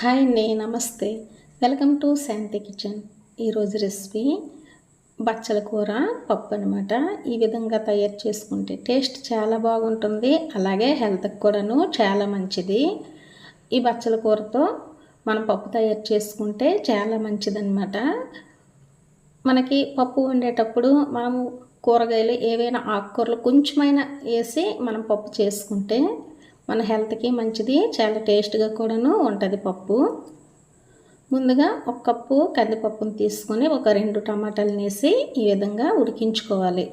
Hi అండి నమస్తే. Welcome to Shanti kitchen. ఈరోజు రెసిపీ బచ్చల కూర పప్పు అనమాట ఈ విధంగా తయారు చేసుకుంటే టేస్ట్ చాలా బాగుంటుంది అలాగే హెల్త్కి కూడాను చాలా మంచిది. ఈ బచ్చల కూరతో మనం పప్పు తయారు చేసుకుంటే చాలా మంచిదన్నమాట. మనకి పప్పు వండేటప్పుడు మనము కూరగాయలు ఏవైనా ఆకుకూరలు కొంచెమైనా వేసి మనం పప్పు చేసుకుంటే మన హెల్త్కి మంచిది చాలా టేస్ట్గా కూడాను ఉంటుంది పప్పు. ముందుగా ఒక కప్పు కందిపప్పును తీసుకొని ఒక రెండు టమాటాలు వేసి ఈ విధంగా ఉడికించుకోవాలి.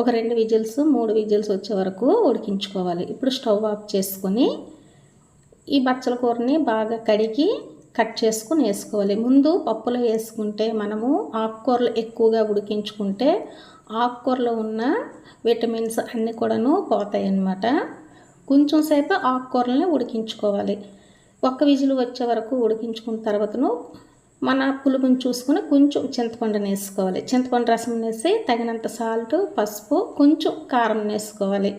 ఒక రెండు విజిల్స్ మూడు విజిల్స్ వచ్చే వరకు ఉడికించుకోవాలి. ఇప్పుడు స్టవ్ ఆఫ్ చేసుకొని ఈ బచ్చల కూరని బాగా కడిగి కట్ చేసుకుని వేసుకోవాలి. ముందు పప్పులో వేసుకుంటే మనము ఆకుకూరలు ఎక్కువగా ఉడికించుకుంటే ఆకుకూరలో ఉన్న విటమిన్స్ అన్నీ కూడాను పోతాయి అన్నమాట కొంచెం సేపు ఆకుకూరల్ని ఉడికించుకోవాలి. ఒక్క విజులు వచ్చే వరకు ఉడికించుకున్న తర్వాతను మన పులుపుని చూసుకొని కొంచెం చింతపండుని వేసుకోవాలి. చింతపండు రసం వేసి తగినంత సాల్ట్ పసుపు కొంచెం కారం వేసుకోవాలి.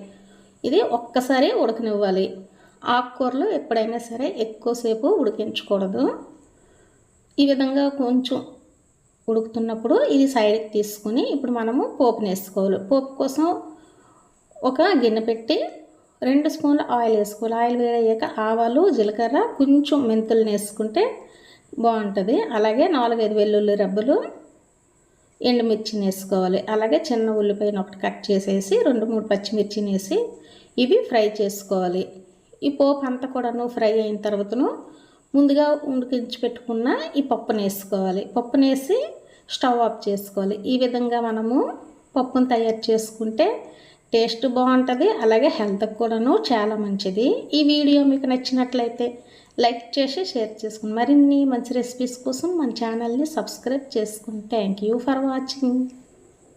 ఇది ఒక్కసారి ఉడకనివ్వాలి. ఆకుకూరలు ఎప్పుడైనా సరే ఎక్కువసేపు ఉడికించకూడదు. ఈ విధంగా కొంచెం ఉడుకుతున్నప్పుడు ఇది సైడ్కి తీసుకొని ఇప్పుడు మనము పోపుని వేసుకోవాలి. పోపు కోసం ఒక గిన్నె పెట్టి రెండు స్పూన్ల ఆయిల్ వేసుకోవాలి. ఆయిల్ వేడయ్యాక ఆవాలు జీలకర్ర కొంచెం మెంతులను వేసుకుంటే బాగుంటుంది. అలాగే నాలుగైదు వెల్లుల్లి రబ్బలు ఎండుమిర్చిని వేసుకోవాలి. అలాగే చిన్న ఉల్లిపాయను ఒకటి కట్ చేసేసి రెండు మూడు పచ్చిమిర్చిని వేసి ఇవి ఫ్రై చేసుకోవాలి. ఈ పోపు అంతా కూడాను ఫ్రై అయిన తర్వాతను ముందుగా ఉడికించి పెట్టుకున్న ఈ పప్పును వేసుకోవాలి. పప్పును వేసి స్టవ్ ఆఫ్ చేసుకోవాలి. ఈ విధంగా మనము పప్పును తయారు చేసుకుంటే టేస్ట్ బాగుంటుంది అలాగే హెల్త్కి కూడాను చాలా మంచిది. ఈ వీడియో మీకు నచ్చినట్లయితే లైక్ చేసి షేర్ చేసుకుని మరిన్ని మంచి రెసిపీస్ కోసం మన ఛానల్ని సబ్స్క్రైబ్ చేసుకుని థ్యాంక్ యూ ఫర్ వాచింగ్.